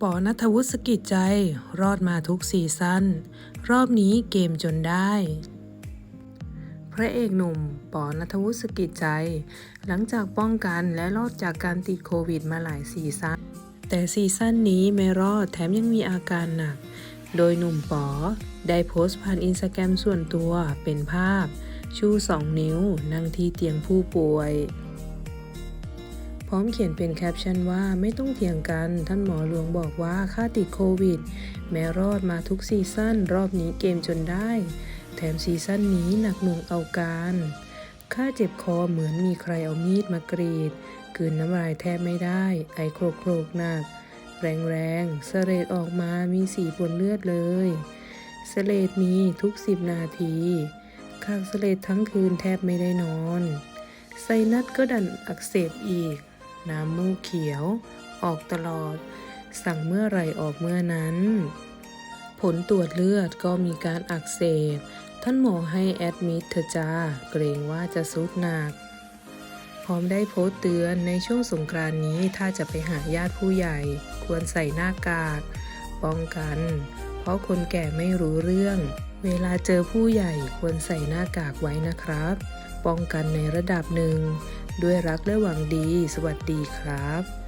ปอนัทวุฒิสกิจใจ รอดมาทุกซีซั่น รอบนี้เกมจนได้ พระเอกหนุ่ม ปอนัทวุฒิสกิจใจ หลังจากป้องกันและรอดจากการติดโควิดมาหลายซีซั่น แต่ซีซั่นนี้ไม่รอดแถมยังมีอาการหนัก โดยหนุ่มปอได้โพสต์ผ่านอินสตาแกรมส่วนตัวเป็นภาพ ชูสองนิ้วนั่งที่เตียงผู้ป่วย พร้อมเขียนเป็นแคปชั่นว่าไม่ต้องเถียงกัน ท่านหมอหลวงบอกว่าค่าติดโควิด แม้รอดมาทุกซีซั่น รอบนี้เกมจนได้ แถมซีซั่นนี้หนักหน่วงเอาการข้าเจ็บคอเหมือนมีใครเอามีดมากรีดกืนน้ำลายแทบไม่ได้ ไอโครกโครกหนัก แรงแรงเสเลดออกมามีสีปนเลือดเลยเสเลดมีทุกสิบนาทีข้างเสเลดทั้งคืนแทบไม่ได้นอน ไซนัสก็ดันอักเสบอีก น้ำมูกเขียว ออกตลอด สั่งเมื่อไรออกเมื่อนั้น ผลตรวจเลือดก็มีการอักเสบ ท่านหมอให้แอดมิดเธอะจ้า เกรงว่าจะซุดหนัก พร้อมได้โพสต์เตือนในช่วงสงกรานนี้ถ้าจะไปหาญาติผู้ใหญ่ ควรใส่หน้ากาก ป้องกัน เพราะคนแก่ไม่รู้เรื่อง เวลาเจอผู้ใหญ่ควรใส่หน้ากากไว้นะครับ ป้องกันในระดับหนึ่ง ด้วยรักและหวังดี สวัสดีครับ